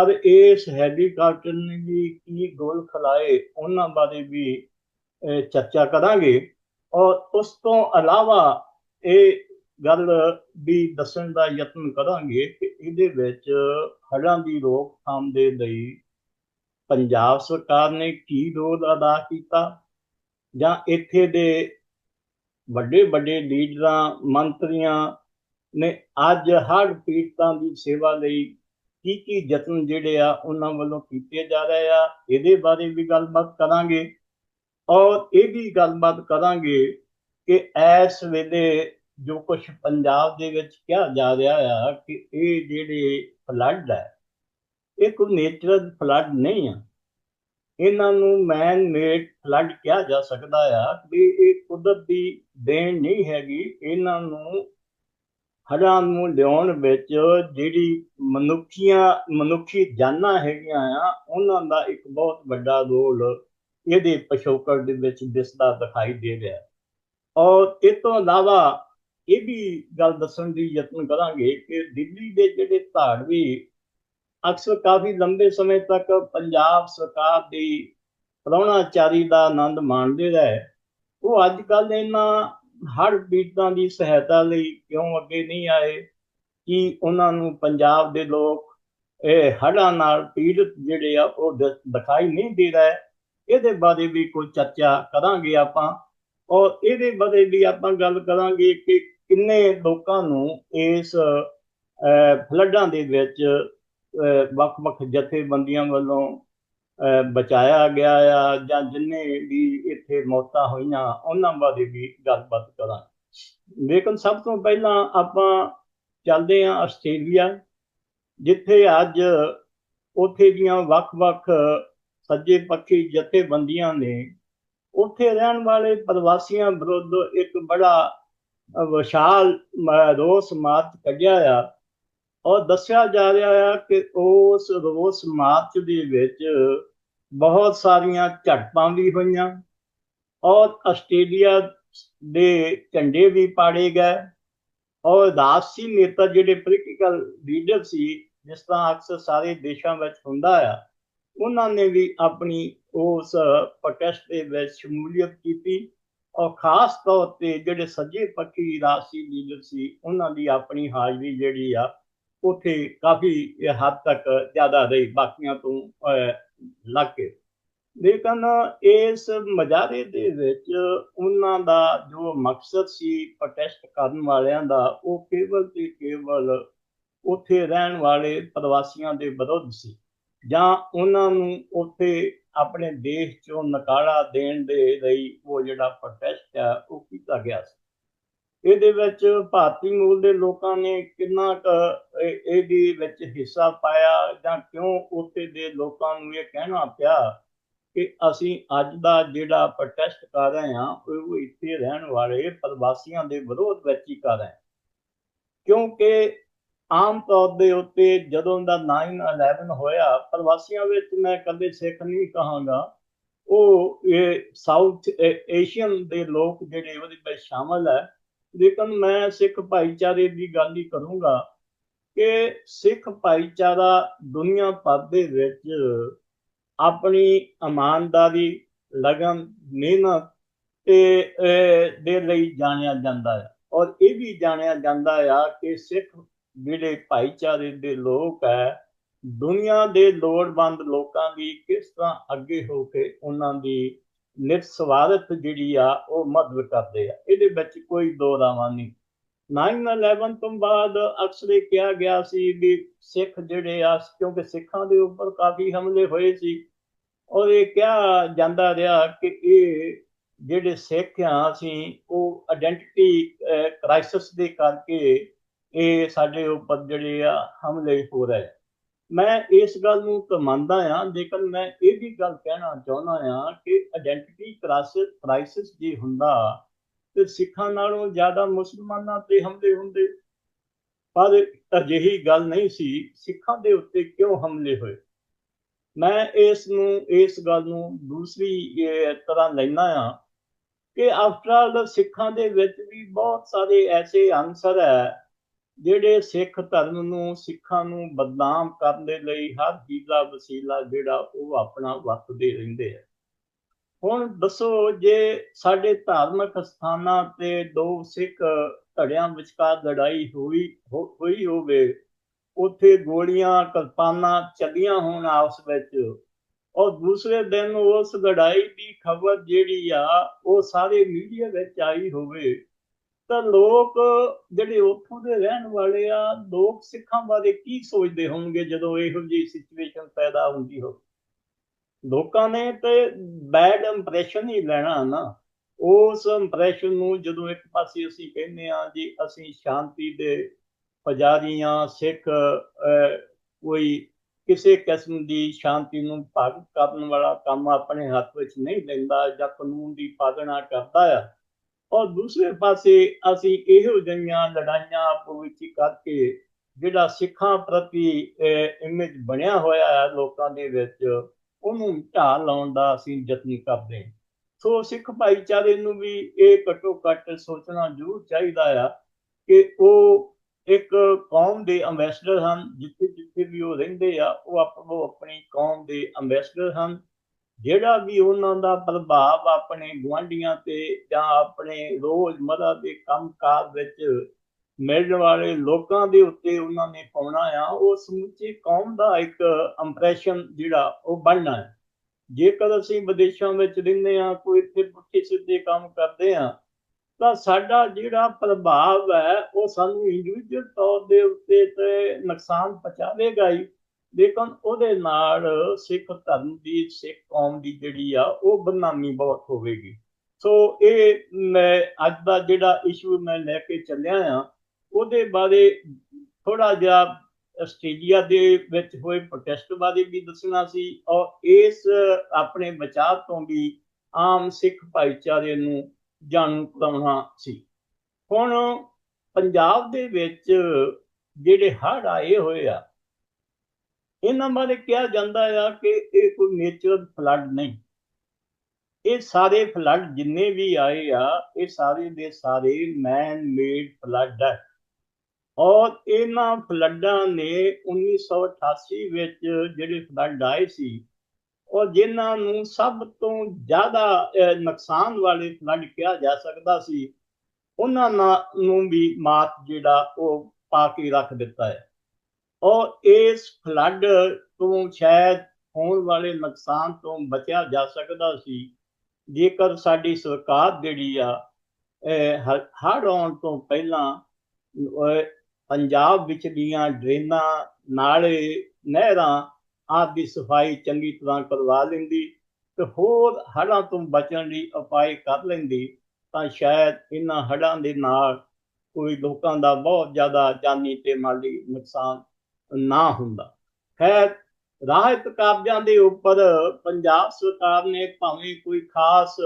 ਪਰ ਇਸ ਹੈਲੀਕਾਪਟਰ ਨੇ ਵੀ ਕੀ ਗੋਲ ਖਲਾਏ, ਉਹਨਾਂ ਬਾਰੇ ਵੀ ਚਰਚਾ ਕਰਾਂਗੇ। ਔਰ ਉਸ ਤੋਂ ਇਲਾਵਾ ਇਹ ਗੱਲ ਵੀ ਦੱਸਣ ਦਾ ਯਤਨ ਕਰਾਂਗੇ ਕਿ ਇਹਦੇ ਵਿੱਚ ਹੜ੍ਹਾਂ ਦੀ ਰੋਕਥਾਮ ਦੇ ਲਈ ਪੰਜਾਬ ਸਰਕਾਰ ਨੇ ਕੀ ਰੋਲ ਅਦਾ ਕੀਤਾ? ਜਾਂ ਇੱਥੇ ਦੇ ਵੱਡੇ ਵੱਡੇ ਲੀਡਰਾਂ, ਮੰਤਰੀਆਂ ਨੇ ਅੱਜ ਹੜ੍ਹ ਪੀੜਤਾਂ ਦੀ ਸੇਵਾ ਲਈ ਕੀ ਕੀ ਯਤਨ ਜਿਹੜੇ ਆ ਉਹਨਾਂ ਵੱਲੋਂ ਕੀਤੇ ਜਾ ਰਹੇ ਆ, ਇਹਦੇ ਬਾਰੇ ਵੀ ਗੱਲਬਾਤ ਕਰਾਂਗੇ। ਔਰ ਇਹ ਵੀ ਗੱਲਬਾਤ ਕਰਾਂਗੇ ਕਿ ਇਸ ਵੇਲੇ ਜੋ ਕੁਝ ਪੰਜਾਬ ਦੇ ਵਿੱਚ ਕਿਹਾ ਜਾ ਰਿਹਾ ਆ ਕਿ ਇਹ ਜਿਹੜੇ ਫਲੱਡ ਹੈ ਇਹ ਕੋਈ ਨੇਚਰਲ ਫਲੱਡ ਨਹੀਂ ਆ। ਇਹਨਾਂ ਨੂੰ ਮੈਨ ਮੇਡ ਫਲੱਡ ਕਿਹਾ ਜਾ ਸਕਦਾ ਆ, ਵੀ ਇਹ ਕੁਦਰਤ ਦੀ ਦੇਣ ਨਹੀਂ ਹੈਗੀ। ਇਹਨਾਂ ਨੂੰ ਹੜ੍ਹਾਂ ਨੂੰ ਲਿਆਉਣ ਵਿੱਚ ਜਿਹੜੀ ਮਨੁੱਖੀਆਂ, ਮਨੁੱਖੀ ਜਾਨਾਂ ਹੈਗੀਆਂ ਆ, ਉਹਨਾਂ ਦਾ ਇੱਕ ਬਹੁਤ ਵੱਡਾ ਰੋਲ ਇਹਦੇ ਪਿਛੋਕੜ ਦੇ ਵਿੱਚ ਦਿਸਦਾ ਦਿਖਾਈ ਦੇ ਰਿਹਾ ਔਰ ਇਹ ਤੋਂ ਇਲਾਵਾ ਇਹ ਵੀ ਗੱਲ ਦੱਸਣ ਦੀ ਯਤਨ ਕਰਾਂਗੇ ਕਿ ਦਿੱਲੀ ਦੇ ਜਿਹੜੇ ਧਾੜਵੀ ਅਕਸਰ ਕਾਫੀ ਲੰਬੇ ਸਮੇਂ ਤੱਕ ਪੰਜਾਬ ਸਰਕਾਰ ਦੀ ਪ੍ਰਾਹੁਣਾਚਾਰੀ ਦਾ ਆਨੰਦ ਮਾਣਦੇ ਰਹੇ। ਉਹ ਅੱਜ ਕੱਲ ਇਹਨਾਂ ਹੜ ਪੀੜਤਾਂ ਦੀ ਸਹਾਇਤਾ ਲਈ ਕਿਉਂ ਅੱਗੇ ਨਹੀਂ ਆਏ? ਕਿ ਉਹਨਾਂ ਨੂੰ ਪੰਜਾਬ ਦੇ ਲੋਕ ਇਹ ਹੜ੍ਹਾਂ ਨਾਲ ਪੀੜਤ ਜਿਹੜੇ ਆ, ਉਹ ਦ- ਦਿਖਾਈ ਨਹੀਂ ਦੇ ਰਹੇ? ਇਹਦੇ ਬਾਰੇ ਵੀ ਕੋਈ ਚਰਚਾ ਕਰਾਂਗੇ ਆਪਾਂ। ਔਰ ਇਹਦੇ ਬਾਰੇ ਵੀ ਆਪਾਂ ਗੱਲ ਕਰਾਂਗੇ ਕਿ ਕਿੰਨੇ ਲੋਕਾਂ ਨੂੰ ਇਸ ਫਲੱਡਾਂ ਦੇ ਵਿੱਚ ਵੱਖ-ਵੱਖ ਜਥੇਬੰਦੀਆਂ ਵੱਲੋਂ ਬਚਾਇਆ ਗਿਆ ਆ ਜਾਂ ਜਿੰਨੇ ਵੀ ਇੱਥੇ ਮੌਤਾਂ ਹੋਈਆਂ, ਉਹਨਾਂ ਬਾਰੇ ਵੀ ਗੱਲਬਾਤ ਕਰਾਂ ਲੇਕਿਨ ਸਭ ਤੋਂ ਪਹਿਲਾਂ ਆਪਾਂ ਚੱਲਦੇ ਹਾਂ ਆਸਟ੍ਰੇਲੀਆ, ਜਿੱਥੇ ਅੱਜ ਉੱਥੇ ਦੀਆਂ ਵੱਖ-ਵੱਖ ਸੱਜੇ ਪੱਖੀ ਜਥੇਬੰਦੀਆਂ ਨੇ, ਉੱਥੇ ਰਹਿਣ ਵਾਲੇ ਪ੍ਰਵਾਸੀਆਂ ਵਿਰੁੱਧ ਇੱਕ ਬੜਾ ਵਿਸ਼ਾਲ ਰੋਸ ਮਾਰਚ ਕੱਢਿਆ ਆ। ਔਰ ਦੱਸਿਆ ਜਾ ਰਿਹਾ ਆ ਕਿ ਉਸ ਰੋਸ ਮਾਰਚ ਦੇ ਵਿੱਚ ਬਹੁਤ ਸਾਰੀਆਂ ਝੜਪਾਂ ਵੀ ਹੋਈਆਂ। ਔਰ ਆਸਟ੍ਰੇਲੀਆ ਦੇ ਝੰਡੇ ਵੀ ਪਾੜੇ ਗਏ। ਔਰ ਰਾਜਸੀ ਨੇਤਾ ਜਿਹੜੇ ਪੋਲੀਟੀਕਲ ਲੀਡਰ ਸੀ, ਜਿਸ ਤਰ੍ਹਾਂ ਅਕਸਰ ਸਾਰੇ ਦੇਸ਼ਾਂ ਵਿੱਚ ਹੁੰਦਾ ਆ, ਉਹਨਾਂ ਨੇ ਵੀ ਆਪਣੀ ਉਸ ਪ੍ਰੋਟੈਸਟ ਦੇ ਵਿੱਚ ਸ਼ਮੂਲੀਅਤ ਕੀਤੀ। ਔਰ ਖਾਸ ਤੌਰ ਤੇ ਜਿਹੜੇ ਸੱਜੇ ਪੱਖੀ ਰਾਜਸੀ ਲੀਡਰ ਸੀ, ਉਹਨਾਂ ਦੀ ਆਪਣੀ ਹਾਜ਼ਰੀ ਜਿਹੜੀ ਆ, ਉੱਥੇ ਕਾਫੀ ਹੱਦ ਤੱਕ ਜ਼ਿਆਦਾ ਰਹੀ। ਬਾਕੀਆਂ ਤੋਂ ਲੱਗ ਲੇਕਿਨ ਇਸ ਮਜਾਰੇ ਦੇ ਵਿੱਚ ਉਹਨਾਂ ਦਾ ਜੋ ਮਕਸਦ ਸੀ ਪ੍ਰੋਟੈਸਟ ਕਰਨ ਵਾਲਿਆਂ ਦਾ, ਉਹ ਕੇਵਲ ਤੇ ਕੇਵਲ ਉੱਥੇ ਰਹਿਣ ਵਾਲੇ ਪ੍ਰਵਾਸੀਆਂ ਦੇ ਵਿਰੁੱਧ ਸੀ। ਜਾਂ ਉਹਨਾਂ ਨੂੰ ਉੱਥੇ ਆਪਣੇ ਦੇਸ਼ ਚੋਂ ਨਕਾਰਾ ਦੇਣ ਦੇ ਲਈ ਉਹ ਜਿਹੜਾ ਪ੍ਰੋਟੈਸਟ ਹੈ, ਉਹ ਕੀਤਾ ਗਿਆ ਸੀ। ਇਹਦੇ ਵਿੱਚ ਭਾਰਤੀ ਮੂਲ ਦੇ ਲੋਕਾਂ ਨੇ ਕਿੰਨਾ ਕੁ ਇਹਦੇ ਵਿੱਚ ਹਿੱਸਾ ਪਾਇਆ ਜਾਂ ਕਿਉਂ ਉੱਥੇ ਦੇ ਲੋਕਾਂ ਨੂੰ ਇਹ ਕਹਿਣਾ ਪਿਆ ਕਿ ਅਸੀਂ ਅੱਜ ਦਾ ਜਿਹੜਾ ਪ੍ਰੋਟੈਸਟ ਕਰ ਰਹੇ ਹਾਂ, ਉਹ ਇੱਥੇ ਰਹਿਣ ਵਾਲੇ ਪ੍ਰਵਾਸੀਆਂ ਦੇ ਵਿਰੋਧ ਵਿੱਚ ਹੀ ਕਰ ਰਹੇ ਹਾਂ। ਕਿਉਂਕਿ ਆਮ ਤੌਰ ਦੇ ਉੱਤੇ ਜਦੋਂ ਦਾ 9/11 ਹੋਇਆ, ਪ੍ਰਵਾਸੀਆਂ ਵਿੱਚ ਮੈਂ ਕਦੇ ਸਿੱਖ ਨਹੀਂ ਕਹਾਂਗਾ। ਉਹ ਇਹ ਸਾਊਥ ਏਸ਼ੀਅਨ ਦੇ ਲੋਕ ਜਿਹੜੇ ਉਹਦੇ ਵਿੱਚ ਸ਼ਾਮਲ ਹੈ ਲੇਕਿਨ ਮੈਂ ਸਿੱਖ ਭਾਈਚਾਰੇ ਦੀ ਗੱਲ ਹੀ ਕਰੂੰਗਾ ਕਿ ਸਿੱਖ ਭਾਈਚਾਰਾ ਦੁਨੀਆ ਭਰ ਦੇ ਵਿੱਚ ਆਪਣੀ ਇਮਾਨਦਾਰੀ, ਲਗਨ, ਮਿਹਨਤ ਤੇ ਦੇ ਲਈ ਜਾਣਿਆ ਜਾਂਦਾ ਹੈ। ਔਰ ਇਹ ਵੀ ਜਾਣਿਆ ਜਾਂਦਾ ਆ ਕਿ ਸਿੱਖ ਜਿਹੜੇ ਭਾਈਚਾਰੇ ਦੇ ਲੋਕ ਹੈ, ਦੁਨੀਆ ਦੇ ਲੋੜਵੰਦ ਲੋਕਾਂ ਦੀ ਕਿਸ ਤਰ੍ਹਾਂ ਅੱਗੇ ਹੋ ਕੇ ਉਹਨਾਂ ਦੀ ਨਿਰਸਵਾਰਥ ਜਿਹੜੀ ਆ, ਉਹ ਮਦਦ ਕਰਦੇ ਆ। ਇਹਦੇ ਵਿੱਚ ਕੋਈ ਦੋ ਰਾਵਾਂ ਨਹੀਂ। 9/11 ਤੋਂ ਬਾਅਦ ਅਕਸਰ ਇਹ ਕਿਹਾ ਗਿਆ ਸੀ ਵੀ ਸਿੱਖ ਜਿਹੜੇ ਆ, ਕਿਉਂਕਿ ਸਿੱਖਾਂ ਦੇ ਉੱਪਰ ਕਾਫੀ ਹਮਲੇ ਹੋਏ ਸੀ, ਔਰ ਇਹ ਕਿਹਾ ਜਾਂਦਾ ਰਿਹਾ ਕਿ ਇਹ ਜਿਹੜੇ ਸਿੱਖ ਆ, ਅਸੀਂ ਉਹ ਆਇਡੈਂਟੀਟੀ ਕ੍ਰਾਈਸਿਸ ਦੇ ਕਰਕੇ ਇਹ ਸਾਡੇ ਉੱਪਰ ਜਿਹੜੇ ਆ, ਹਮਲੇ ਹੋ ਰਹੇ। ਮੈਂ ਇਸ ਗੱਲ ਨੂੰ ਤਾਂ ਮੰਨਦਾ ਆ ਲੇਕਿਨ ਮੈਂ ਇਹ ਵੀ ਗੱਲ ਕਹਿਣਾ ਚਾਹੁੰਦਾ ਆ ਕਿ ਆਇਡੈਂਟੀਟੀ ਕ੍ਰਾਈਸਿਸ ਕ੍ਰਾਈਸਿਸ ਜੇ ਹੁੰਦਾ ਤੇ ਸਿੱਖਾਂ ਨਾਲੋਂ ਜ਼ਿਆਦਾ ਮੁਸਲਮਾਨਾਂ ਤੇ ਹਮਲੇ ਹੁੰਦੇ। ਪਰ ਅਜਿਹੀ ਗੱਲ ਨਹੀਂ ਸੀ, ਸਿੱਖਾਂ ਦੇ ਉੱਤੇ ਕਿਉਂ ਹਮਲੇ ਹੋਏ? ਮੈਂ ਇਸ ਨੂੰ, ਇਸ ਗੱਲ ਨੂੰ ਦੂਸਰੀ ਤਰ੍ਹਾਂ ਲੈਣਾ ਆ ਕਿ ਆਫਟਰ ਆਲ ਸਿੱਖਾਂ ਦੇ ਵਿੱਚ ਵੀ ਬਹੁਤ ਸਾਰੇ ਐਸੇ ਅਨਸਰ ਹੈ ਜਿਹੜੇ ਸਿੱਖ ਧਰਮ ਨੂੰ, ਸਿੱਖਾਂ ਨੂੰ ਬਦਨਾਮ ਕਰਨ ਦੇ ਲਈ ਹਰ ਹੀਲਾ ਵਸੀਲਾ ਜਿਹੜਾ ਉਹ ਆਪਣਾ ਵਰਤਦੇ ਰਹਿੰਦੇ ਆ। ਹੁਣ ਦੱਸੋ ਜੇ ਸਾਡੇ ਧਾਰਮਿਕ ਸਥਾਨਾਂ ਤੇ ਦੋ ਸਿੱਖ ਧੜਿਆਂ ਵਿਚਕਾਰ ਲੜਾਈ ਹੋਈ ਹੋਈ ਹੋਵੇ, ਉੱਥੇ ਗੋਲੀਆਂ, ਕਿਰਪਾਨਾਂ ਚੱਲੀਆਂ ਹੋਣ ਆਪਸ ਵਿੱਚ, ਔਰ ਦੂਸਰੇ ਦਿਨ ਉਸ ਲੜਾਈ ਦੀ ਖਬਰ ਜਿਹੜੀ ਆ, ਉਹ ਸਾਰੇ ਮੀਡੀਆ ਵਿੱਚ ਆਈ ਹੋਵੇ ਤਾਂ ਲੋਕ ਜਿਹੜੇ ਉੱਥੋਂ ਦੇ ਰਹਿਣ ਵਾਲੇ ਆ, ਲੋਕ ਸਿੱਖਾਂ ਬਾਰੇ ਕੀ ਸੋਚਦੇ ਹੋਣਗੇ ਜਦੋਂ ਇਹੋ ਜਿਹੀ ਸਿਚੁਏਸ਼ਨ ਪੈਦਾ ਹੁੰਦੀ ਹੋ ਲੋਕਾਂ ਨੇ ਤੇ ਬੈਡ ਇੰਪ੍ਰੈਸ਼ਨ ਹੀ ਲੈਣਾ ਨਾ। ਉਸ ਇੰਪ੍ਰੈਸ਼ਨ ਨੂੰ ਜਦੋਂ ਇੱਕ ਪਾਸੇ ਅਸੀਂ ਕਹਿੰਦੇ ਆ ਜੀ, ਅਸੀਂ ਸ਼ਾਂਤੀ ਦੇ ਪੁਜਾਰੀਆਂ ਸਿੱਖ ਕੋਈ ਕਿਸੇ ਕਿਸਮ ਦੀ ਸ਼ਾਂਤੀ ਨੂੰ ਭੰਗ ਕਰਨ ਵਾਲਾ ਕੰਮ ਆਪਣੇ ਹੱਥ ਵਿੱਚ ਨਹੀਂ ਲੈਂਦਾ ਜਾਂ ਕਾਨੂੰਨ ਦੀ ਪਾਲਣਾ ਕਰਦਾ ਆ ਔਰ ਦੂਸਰੇ ਪਾਸੇ ਅਸੀਂ ਇਹੋ ਜਿਹੀਆਂ ਲੜਾਈਆਂ ਆਪੋ ਵਿੱਚ ਕਰਕੇ ਜਿਹੜਾ ਸਿੱਖਾਂ ਪ੍ਰਤੀ ਇਮੇਜ ਬਣਿਆ ਹੋਇਆ ਹੈ ਲੋਕਾਂ ਦੇ ਵਿੱਚ, ਉਹਨੂੰ ਢਾਹ ਲਾਉਣ ਦਾ ਅਸੀਂ ਯਤਨ ਕਰਦੇ ਹਾਂ। ਸੋ ਸਿੱਖ ਭਾਈਚਾਰੇ ਨੂੰ ਵੀ ਇਹ ਘੱਟੋ ਘੱਟ ਸੋਚਣਾ ਜ਼ਰੂਰ ਚਾਹੀਦਾ ਆ ਕਿ ਉਹ ਇੱਕ ਕੌਮ ਦੇ ਐਮਬੈਸਡਰ ਹਨ ਜਿੱਥੇ ਜਿੱਥੇ ਵੀ ਉਹ ਰਹਿੰਦੇ ਆ, ਉਹ ਆਪੋ ਆਪਣੀ ਕੌਮ ਦੇ ਐਮਬੈਸਡਰ ਹਨ। ਜਿਹੜਾ ਵੀ ਉਹਨਾਂ ਦਾ ਪ੍ਰਭਾਵ ਆਪਣੇ ਗਵਾਂਢੀਆਂ ਤੇ ਜਾਂ ਆਪਣੇ ਰੋਜ਼ਮਰਾ ਦੇ ਕੰਮਕਾਰ ਵਿੱਚ ਮਿਲਣ ਵਾਲੇ ਲੋਕਾਂ ਦੇ ਉੱਤੇ ਉਹਨਾਂ ਨੇ ਪਾਉਣਾ ਆ, ਉਹ ਸਮੁੱਚੀ ਕੌਮ ਦਾ ਇੱਕ ਇੰਪ੍ਰੈਸ਼ਨ ਜਿਹੜਾ ਉਹ ਬਣਨਾ ਹੈ। ਜੇਕਰ ਅਸੀਂ ਵਿਦੇਸ਼ਾਂ ਵਿੱਚ ਰਹਿੰਦੇ ਆ ਕੋਈ ਇੱਥੇ ਪੁੱਠੇ ਸਿੱਧੇ ਕੰਮ ਕਰਦੇ ਆ ਤਾਂ ਸਾਡਾ ਜਿਹੜਾ ਪ੍ਰਭਾਵ ਹੈ, ਉਹ ਸਾਨੂੰ ਇੰਡੀਵਿਜੂਅਲ ਤੌਰ ਦੇ ਉੱਤੇ ਤੇ ਨੁਕਸਾਨ ਪਹੁੰਚਾਵੇਗਾ ਹੀ। ਲੇਕਿਨ ਉਹਦੇ ਨਾਲ ਸਿੱਖ ਧਰਮ ਦੀ, ਸਿੱਖ ਕੌਮ ਦੀ ਜਿਹੜੀ ਆ, ਉਹ ਬਦਨਾਮੀ ਬਹੁਤ ਹੋਵੇਗੀ। ਸੋ ਇਹ ਮੈਂ ਅੱਜ ਦਾ ਜਿਹੜਾ ਇਸ਼ੂ ਮੈਂ ਲੈ ਕੇ ਚੱਲਿਆ ਆ, ਉਹਦੇ ਬਾਰੇ ਥੋੜਾ ਜਿਹਾ ਆਸਟ੍ਰੇਲੀਆ ਦੇ ਵਿੱਚ ਹੋਏ ਪ੍ਰੋਟੈਸਟ ਬਾਰੇ ਵੀ ਦੱਸਣਾ ਸੀ ਔਰ ਇਸ ਆਪਣੇ ਬਚਾਅ ਤੋਂ ਵੀ ਆਮ ਸਿੱਖ ਭਾਈਚਾਰੇ ਨੂੰ ਜਾਣੂ ਕਰਾਉਣਾ ਸੀ। ਹੁਣ ਪੰਜਾਬ ਦੇ ਵਿੱਚ ਜਿਹੜੇ ਹੜ੍ਹ ਆਏ ਹੋਏ ਆ ਇਹਨਾਂ ਬਾਰੇ ਕਿਹਾ ਜਾਂਦਾ ਆ ਕਿ ਇਹ ਕੋਈ ਨੇਚਰਲ ਫਲੱਡ ਨਹੀਂ। ਇਹ ਸਾਰੇ ਫਲੱਡ ਜਿੰਨੇ ਵੀ ਆਏ ਆ, ਇਹ ਸਾਰੇ ਦੇ ਸਾਰੇ ਮੈਨ ਮੇਡ ਫਲੱਡ ਹੈ ਔਰ ਇਹਨਾਂ ਫਲੱਡਾਂ ਨੇ 1988 ਵਿੱਚ ਜਿਹੜੇ ਫਲੱਡ ਆਏ ਸੀ, ਔਰ ਜਿਨ੍ਹਾਂ ਨੂੰ ਸਭ ਤੋਂ ਜ਼ਿਆਦਾ ਨੁਕਸਾਨ ਵਾਲੇ ਫਲੱਡ ਕਿਹਾ ਜਾ ਸਕਦਾ ਸੀ, ਉਹਨਾਂ ਨੂੰ ਵੀ ਮਾਤ ਜਿਹੜਾ ਉਹ ਪਾ ਕੇ ਰੱਖ ਦਿੱਤਾ ਹੈ। ਔਰ ਇਸ ਫਲੱਡ ਤੋਂ ਸ਼ਾਇਦ ਹੋਣ ਵਾਲੇ ਨੁਕਸਾਨ ਤੋਂ ਬਚਿਆ ਜਾ ਸਕਦਾ ਸੀ। ਜੇਕਰ ਸਾਡੀ ਸਰਕਾਰ ਜਿਹੜੀ ਆ ਹੜ ਆਉਣ ਤੋਂ ਪਹਿਲਾਂ ਪੰਜਾਬ ਵਿੱਚ ਦੀਆਂ ਡਰੇਨਾਂ, ਨਾਲੇ ਨਹਿਰਾਂ ਆਦਿ ਦੀ ਸਫ਼ਾਈ ਚੰਗੀ ਤਰ੍ਹਾਂ ਕਰਵਾ ਲੈਂਦੀ ਤੇ ਹੋਰ ਹੜਾਂ ਤੋਂ ਬਚਣ ਲਈ ਉਪਾਅ ਕਰ ਲੈਂਦੀ, ਤਾਂ ਸ਼ਾਇਦ ਇਹਨਾਂ ਹੜਾਂ ਦੇ ਨਾਲ ਕੋਈ ਲੋਕਾਂ ਦਾ ਬਹੁਤ ਜ਼ਿਆਦਾ ਜਾਨੀ ਤੇ ਮਾਲੀ ਨੁਕਸਾਨ ਨਾ ਹੁੰਦਾ। ਖੈਰ, ਰਾਹਤ ਕਾਬਜਾਂ ਦੇ ਉੱਪਰ ਪੰਜਾਬ ਸਰਕਾਰ ਨੇ ਭਾਵੇਂ ਕੋਈ ਖਾਸ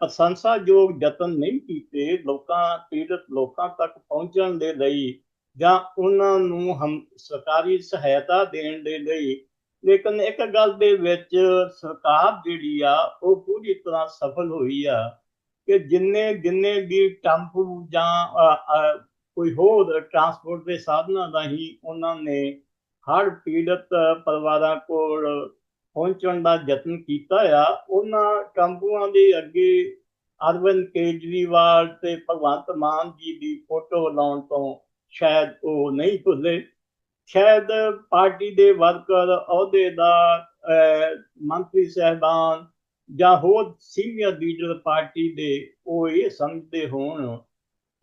ਪ੍ਰਸ਼ੰਸਾਯੋਗ ਯਤਨ ਨਹੀਂ ਕੀਤੇ, ਲੋਕਾਂ, ਪੀੜਤ ਲੋਕਾਂ ਤੱਕ ਪਹੁੰਚਣ ਦੇ ਲਈ ਜਾਂ ਉਹਨਾਂ ਨੂੰ ਹਮ, ਸਰਕਾਰੀ ਸਹਾਇਤਾ ਦੇਣ ਦੇ ਲਈ, ਲੇਕਿਨ ਇੱਕ ਗੱਲ ਦੇ ਵਿੱਚ ਸਰਕਾਰ ਜਿਹੜੀ ਆ, ਉਹ ਪੂਰੀ ਤਰ੍ਹਾਂ ਸਫਲ ਹੋਈ ਆ ਕਿ ਜਿੰਨੇ ਜਿੰਨੇ ਵੀ ਟੈਂਪੂ ਜਾਂ ਕੋਈ ਹੋਰ ਟਰਾਂਸਪੋਰਟ ਦੇ ਸਾਧਨਾਂ ਦਾ ਹੀ ਉਹਨਾਂ ਨੇ ਹਰ ਪੀੜਤ ਪਰਿਵਾਰਾਂ ਕੋਲ ਪਹੁੰਚਣ ਦਾ ਯਤਨ ਕੀਤਾ ਆ। ਉਹਨਾਂ ਟੈਂਪੂਆਂ ਦੇ ਅੱਗੇ ਅਰਵਿੰਦ ਕੇਜਰੀਵਾਲ ਤੇ ਭਗਵੰਤ ਮਾਨ ਜੀ ਦੀ ਫੋਟੋ ਲਾਉਣ ਤੋਂ ਸ਼ਾਇਦ ਉਹ ਨਹੀਂ ਭੁੱਲੇ। ਸ਼ਾਇਦ ਪਾਰਟੀ ਦੇ ਵਰਕਰ, ਅਹੁਦੇਦਾਰ ਮੰਤਰੀ ਸਹਿਬਾਨ ਜਾਂ ਹੋਰ ਸੀਨੀਅਰ ਲੀਡਰ ਪਾਰਟੀ ਦੇ ਉਹ ਇਹ ਸਮਝਦੇ ਹੋਣ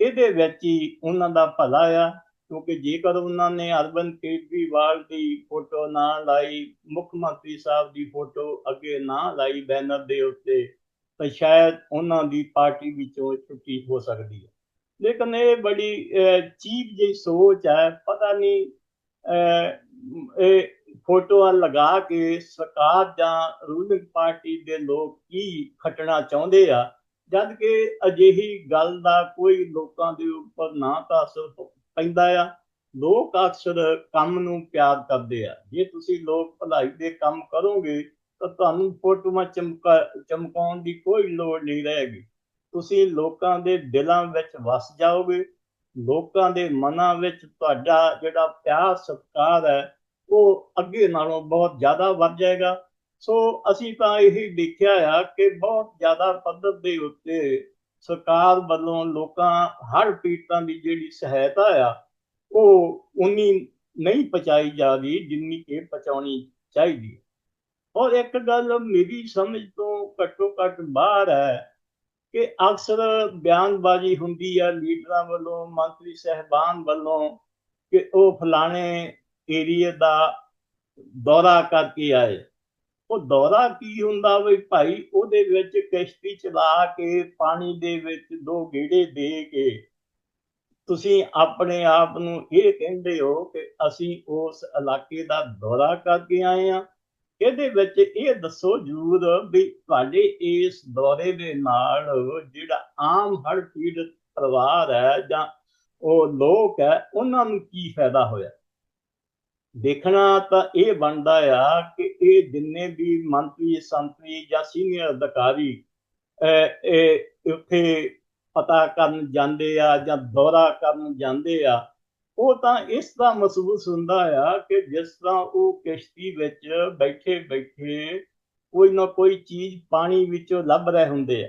ਇਹਦੇ ਵਿੱਚ ਹੀ ਉਹਨਾਂ ਦਾ ਭਲਾ ਆ, ਕਿਉਂਕਿ ਜੇਕਰ ਉਹਨਾਂ ਨੇ ਅਰਬਨ ਕੇਜਰੀਵਾਲ ਦੀ ਫੋਟੋ ਨਾ ਲਾਈ, ਮੁੱਖ ਮੰਤਰੀ ਸਾਹਿਬ ਦੀ ਫੋਟੋ ਅੱਗੇ ਨਾ ਲਾਈ ਬੈਨਰ ਦੇ ਉੱਤੇ, ਤਾਂ ਸ਼ਾਇਦ ਉਹਨਾਂ ਦੀ ਪਾਰਟੀ ਵਿੱਚੋਂ ਛੁੱਟੀ ਹੋ ਸਕਦੀ ਹੈ। ਲੇਕਿਨ ਇਹ ਬੜੀ ਚੀਪ ਜਿਹੀ ਸੋਚ ਹੈ, ਪਤਾ ਨਹੀਂ ਇਹ ਫੋਟੋਆਂ ਲਗਾ ਕੇ ਸਰਕਾਰ ਜਾਂ ਰੂਲਿੰਗ ਪਾਰਟੀ ਦੇ ਲੋਕ ਕੀ ਖਟਣਾ ਚਾਹੁੰਦੇ ਆ। ਜਦ ਕਿ ਅਜਿਹੀ ਗੱਲ ਦਾ ਕੋਈ ਲੋਕਾਂ ਦੇ ਉੱਪਰ ਨਾ ਤਾਂ ਅਸਰ ਪੈਂਦਾ ਆ। ਲੋਕ ਅਕਸਰ ਕੰਮ ਨੂੰ ਪਿਆਰ ਕਰਦੇ ਆ। ਜੇ ਤੁਸੀਂ ਲੋਕ ਭਲਾਈ ਦੇ ਕੰਮ ਕਰੋਗੇ, ਤਾਂ ਤੁਹਾਨੂੰ ਫੋਟੋਆਂ ਚਮਕਾ ਚਮਕਾਉਣ ਦੀ ਕੋਈ ਲੋੜ ਨਹੀਂ ਰਹੇਗੀ। ਤੁਸੀਂ ਲੋਕਾਂ ਦੇ ਦਿਲਾਂ ਵਿੱਚ ਵਸ ਜਾਓਗੇ। ਲੋਕਾਂ ਦੇ ਮਨਾਂ ਵਿੱਚ ਤੁਹਾਡਾ ਜਿਹੜਾ ਪਿਆਰ ਸਤਿਕਾਰ ਹੈ, ਉਹ ਅੱਗੇ ਨਾਲੋਂ ਬਹੁਤ ਜ਼ਿਆਦਾ ਵੱਧ ਜਾਏਗਾ। ਸੋ ਅਸੀਂ ਤਾਂ ਇਹ ਦੇਖਿਆ ਆ ਕਿ ਬਹੁਤ ਜ਼ਿਆਦਾ ਪੱਧਰ ਦੇ ਉੱਤੇ ਸਰਕਾਰ ਵੱਲੋਂ ਲੋਕਾਂ ਹਰ ਪੀੜਤਾਂ ਦੀ ਜਿਹੜੀ ਸਹਾਇਤਾ ਆ, ਉਹ ਉਨੀ ਨਹੀਂ ਪਹੁੰਚਾਈ ਜਾ ਰਹੀ ਜਿੰਨੀ ਕਿ ਪਹੁੰਚਾਉਣੀ ਚਾਹੀਦੀ ਔਰ ਇੱਕ ਗੱਲ ਮੇਰੀ ਸਮਝ ਤੋਂ ਘੱਟੋ ਘੱਟ ਬਾਹਰ ਹੈ ਕਿ ਅਕਸਰ ਬਿਆਨਬਾਜ਼ੀ ਹੁੰਦੀ ਆ ਲੀਡਰਾਂ ਵੱਲੋਂ, ਮੰਤਰੀ ਸਹਿਬਾਨ ਵੱਲੋਂ ਕਿ ਉਹ ਫਲਾਣੇ ਏਰੀਏ ਦਾ ਦੌਰਾ ਕਰਕੇ ਆਏ। ਉਹ ਦੌਰਾ ਕੀ ਹੁੰਦਾ ਵੀ ਭਾਈ? ਉਹਦੇ ਵਿੱਚ ਕਿਸ਼ਤੀ ਚਲਾ ਕੇ ਪਾਣੀ ਦੇ ਵਿੱਚ ਦੋ ਗੇੜੇ ਦੇ ਕੇ ਤੁਸੀਂ ਆਪਣੇ ਆਪ ਨੂੰ ਇਹ ਕਹਿੰਦੇ ਹੋ ਕਿ ਅਸੀਂ ਉਸ ਇਲਾਕੇ ਦਾ ਦੌਰਾ ਕਰਕੇ ਆਏ ਆ ਇਹਦੇ ਵਿੱਚ ਇਹ ਦੱਸੋ ਜਰੂਰ ਵੀ ਤੁਹਾਡੇ ਇਸ ਦੌਰੇ ਦੇ ਨਾਲ ਜਿਹੜਾ ਆਮ ਹਰ ਪੀੜਤ ਪਰਿਵਾਰ ਹੈ ਜਾਂ ਉਹ ਲੋਕ ਹੈ, ਉਹਨਾਂ ਨੂੰ ਕੀ ਫਾਇਦਾ ਹੋਇਆ? ਦੇਖਣਾ ਤਾਂ ਇਹ ਬਣਦਾ ਆ ਕਿ ਇਹ ਜਿੰਨੇ ਵੀ ਮੰਤਰੀ, ਸੰਤਰੀ ਜਾਂ ਸੀਨੀਅਰ ਅਧਿਕਾਰੀ ਇਹ ਉੱਥੇ ਪਤਾ ਕਰਨ ਜਾਂਦੇ ਆ ਜਾਂ ਦੌਰਾ ਕਰਨ ਜਾਂਦੇ ਆ, ਉਹ ਤਾਂ ਇਸ ਦਾ ਮਹਿਸੂਸ ਹੁੰਦਾ ਆ ਕਿ ਜਿਸ ਤਰ੍ਹਾਂ ਉਹ ਕਿਸ਼ਤੀ ਵਿੱਚ ਬੈਠੇ ਬੈਠੇ ਕੋਈ ਨਾ ਕੋਈ ਚੀਜ਼ ਪਾਣੀ ਵਿੱਚੋਂ ਲੱਭ ਰਹੇ ਹੁੰਦੇ ਆ।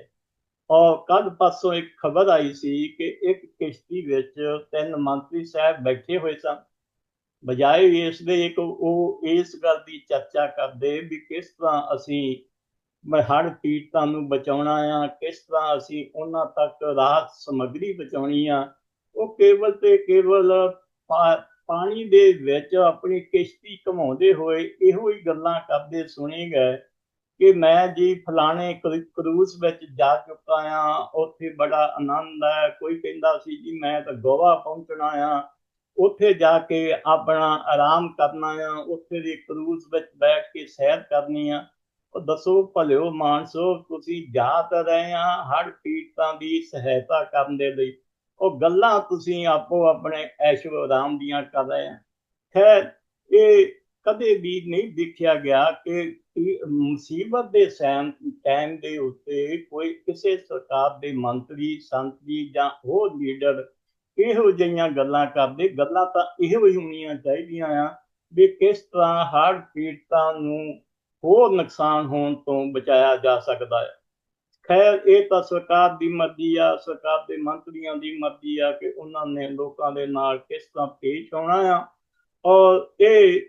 ਔਰ ਕੱਲ ਪਾਸੋਂ ਇੱਕ ਖਬਰ ਆਈ ਸੀ ਕਿ ਇੱਕ ਕਿਸ਼ਤੀ ਵਿੱਚ ਤਿੰਨ ਮੰਤਰੀ ਸਾਹਿਬ ਬੈਠੇ ਹੋਏ ਸਨ। ਬਜਾਏ ਇਸ ਦੇ ਇੱਕ ਉਹ ਇਸ ਗੱਲ ਦੀ ਚਰਚਾ ਕਰਦੇ ਵੀ ਕਿਸ ਤਰ੍ਹਾਂ ਅਸੀਂ ਮੈਂ ਹੜ ਪੀੜਤਾਂ ਨੂੰ ਬਚਾਉਣਾ ਆ, ਕਿਸ ਤਰ੍ਹਾਂ ਅਸੀਂ ਉਹਨਾਂ ਤੱਕ ਰਾਹਤ ਸਮੱਗਰੀ ਪਹੁੰਚਾਉਣੀ ਆ, ਉਹ ਕੇਵਲ ਤੇ ਕੇਵਲ ਪਾਣੀ ਦੇ ਵਿੱਚ ਆਪਣੀ ਕਿਸ਼ਤੀ ਘਮਾਉਂਦੇ ਹੋਏ ਇਹੋ ਹੀ ਗੱਲਾਂ ਕਰਦੇ ਸੁਣੇ ਗਏ ਕਿ ਮੈਂ ਜੀ ਫਲਾਣੇ ਕਰੂਜ਼ ਵਿੱਚ ਜਾ ਚੁੱਕਾ ਆ, ਉੱਥੇ ਬੜਾ ਆਨੰਦ ਹੈ ਕੋਈ ਕਹਿੰਦਾ ਸੀ ਜੀ ਮੈਂ ਤਾਂ ਗੋਵਾ ਪਹੁੰਚਣਾ ਆ ਉੱਥੇ ਜਾ ਕੇ ਆਪਣਾ ਆਰਾਮ ਕਰਨਾ ਆ, ਉੱਥੇ ਦੀ ਕਰੂਜ਼ ਵਿੱਚ ਬੈਠ ਕੇ ਸੈਰ ਕਰਨੀ ਆ। ਉਹ ਦੱਸੋ ਭਲਿਓ ਮਾਨਸੋ, ਤੁਸੀਂ ਜਾ ਤਾਂ ਰਹੇ ਆ ਹਰ ਪੀੜਤਾਂ ਦੀ ਸਹਾਇਤਾ ਕਰਨ ਦੇ ਲਈ। ਉਹ ਗੱਲਾਂ ਤੁਸੀਂ ਆਪੋ ਆਪਣੇ ਐਸ਼ੋ ਆਰਾਮ ਦੀਆਂ ਕਰ ਰਹੇ ਆ। ਖੈਰ, ਇਹ ਕਦੇ ਵੀ ਨਹੀਂ ਦੇਖਿਆ ਗਿਆ ਕਿ ਮੁਸੀਬਤ ਦੇ ਟਾਈਮ ਦੇ ਉੱਤੇ ਕੋਈ ਕਿਸੇ ਸਰਕਾਰ ਦੇ ਮੰਤਰੀ, ਸੰਤਰੀ ਜਾਂ ਹੋਰ ਲੀਡਰ ਇਹੋ ਜਿਹੀਆਂ ਗੱਲਾਂ ਕਰਦੇ, ਗੱਲਾਂ ਤਾਂ ਇਹੋ ਹੀ ਹੋਣੀਆਂ ਚਾਹੀਦੀਆਂ ਆ ਵੀ ਕਿਸ ਤਰ੍ਹਾਂ ਹੜ ਪੀੜਤਾਂ ਨੂੰ ਹੋਰ ਨੁਕਸਾਨ ਹੋਣ ਤੋਂ ਬਚਾਇਆ ਜਾ ਸਕਦਾ ਹੈ ਖੈਰ, ਇਹ ਤਾਂ ਸਰਕਾਰ ਦੀ ਮਰਜ਼ੀ ਆ, ਸਰਕਾਰ ਦੇ ਮੰਤਰੀਆਂ ਦੀ ਮਰਜ਼ੀ ਆ ਕਿ ਉਹਨਾਂ ਨੇ ਲੋਕਾਂ ਦੇ ਨਾਲ ਕਿਸ ਤਰ੍ਹਾਂ ਪੇਸ਼ ਹੋਣਾ ਆ। ਔਰ ਇਹ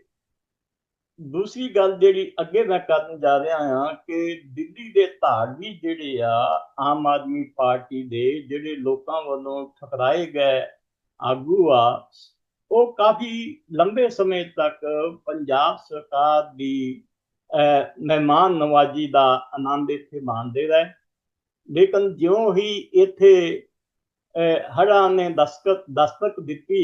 ਦੂਸਰੀ ਗੱਲ ਜਿਹੜੀ ਅੱਗੇ ਮੈਂ ਕਰਨ ਜਾ ਰਿਹਾ ਹਾਂ ਕਿ ਦਿੱਲੀ ਦੇ ਧਾਰਮੀ ਜਿਹੜੇ ਆ, ਆਮ ਆਦਮੀ ਪਾਰਟੀ ਦੇ ਜਿਹੜੇ ਲੋਕਾਂ ਵੱਲੋਂ ਠਕਰਾਏ ਗਏ ਆਗੂ ਆ, ਉਹ ਕਾਫੀ ਲੰਬੇ ਸਮੇਂ ਤੱਕ ਪੰਜਾਬ ਸਰਕਾਰ ਦੀ ਮਹਿਮਾਨ ਨਵਾਜੀ ਦਾ ਆਨੰਦ ਇੱਥੇ ਮਾਣਦੇ ਰਹੇ। ਲੇਕਿਨ ਜਿਉਂ ਹੀ ਇੱਥੇ ਹੜਾ ਨੇ ਦਸਤਕ ਦਸਤਕ ਦਿੱਤੀ